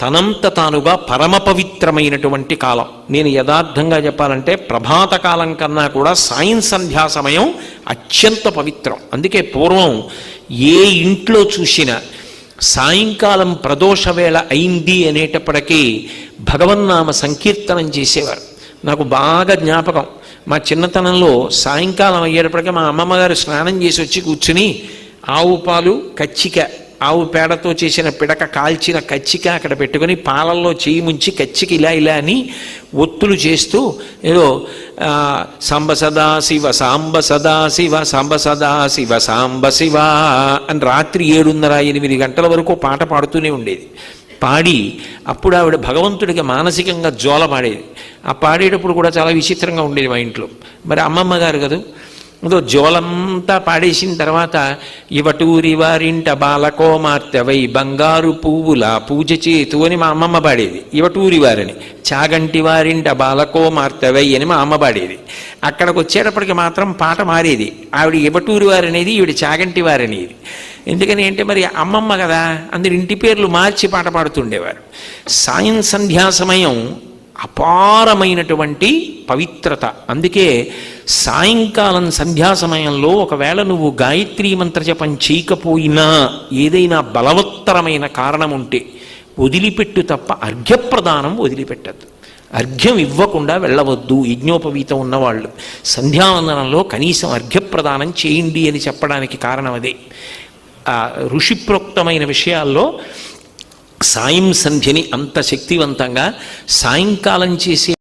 తనంత తానుగా పరమ పవిత్రమైనటువంటి కాలం. నేను యథార్థంగా చెప్పాలంటే ప్రభాత కాలం కన్నా కూడా సాయం సంధ్యా సమయం అత్యంత పవిత్రం. అందుకే పూర్వం ఏ ఇంట్లో చూసినా సాయంకాలం ప్రదోష వేళ అయింది అనేటప్పటికీ భగవన్నామ సంకీర్తనం చేసేవారు. నాకు బాగా జ్ఞాపకం. మా చిన్నతనంలో సాయంకాలం అయ్యేటప్పటికీ మా అమ్మమ్మగారు స్నానం చేసి వచ్చి కూర్చుని ఆవు పాలు కచ్చిక ఆవు పేడతో చేసిన పిడక కాల్చిన కచ్చిక అక్కడ పెట్టుకొని పాలల్లో చేయి ముంచి కచ్చిక ఇలా ఇలా అని ఒత్తులు చేస్తూ ఏదో సాంబ సదా శివ సాంబ సదా శివ సాంబ సదా శివ సాంబ శివ అని రాత్రి ఏడున్నర ఎనిమిది గంటల వరకు పాట పాడుతూనే ఉండేది. పాడి అప్పుడు ఆవిడ భగవంతుడికి మానసికంగా జోల పాడేది. ఆ పాడేటప్పుడు కూడా చాలా విచిత్రంగా ఉండేది మా ఇంట్లో. మరి అమ్మమ్మ గారు కదా అదో జోలంతా పాడేసిన తర్వాత ఇవటూరి వారింట బాలకోమార్తెవై బంగారు పువ్వుల పూజ చేతు అని మా అమ్మమ్మ పాడేది. ఇవటూరి వారిని. చాగంటి వారింట బాలకోమార్తెవై అని మా అమ్మ పాడేది. అక్కడికి వచ్చేటప్పటికి మాత్రం పాట మారేది. ఆవిడ ఇవటూరి వారనేది ఈవిడ చాగంటి వారనేది. ఎందుకని అంటే మరి అమ్మమ్మ కదా అందరి ఇంటి పేర్లు మార్చి పాట పాడుతుండేవారు. సాయం సంధ్యా సమయం అపారమైనటువంటి పవిత్రత. అందుకే సాయంకాలం సంధ్యా సమయంలో ఒకవేళ నువ్వు గాయత్రీ మంత్ర జపం చేయకపోయినా ఏదైనా బలవత్తరమైన కారణం ఉంటే వదిలిపెట్టు తప్ప అర్ఘ్యప్రదానం వదిలిపెట్టద్దు. అర్ఘ్యం ఇవ్వకుండా వెళ్ళవద్దు యజ్ఞోపవీతం ఉన్నవాళ్ళు. సంధ్యావందనంలో కనీసం అర్ఘ్యప్రదానం చేయండి అని చెప్పడానికి కారణం అదే. ఋషిప్రోక్తమైన విషయాల్లో సాయం సంధ్యని అంత శక్తివంతంగా సాయంకాలం చేసే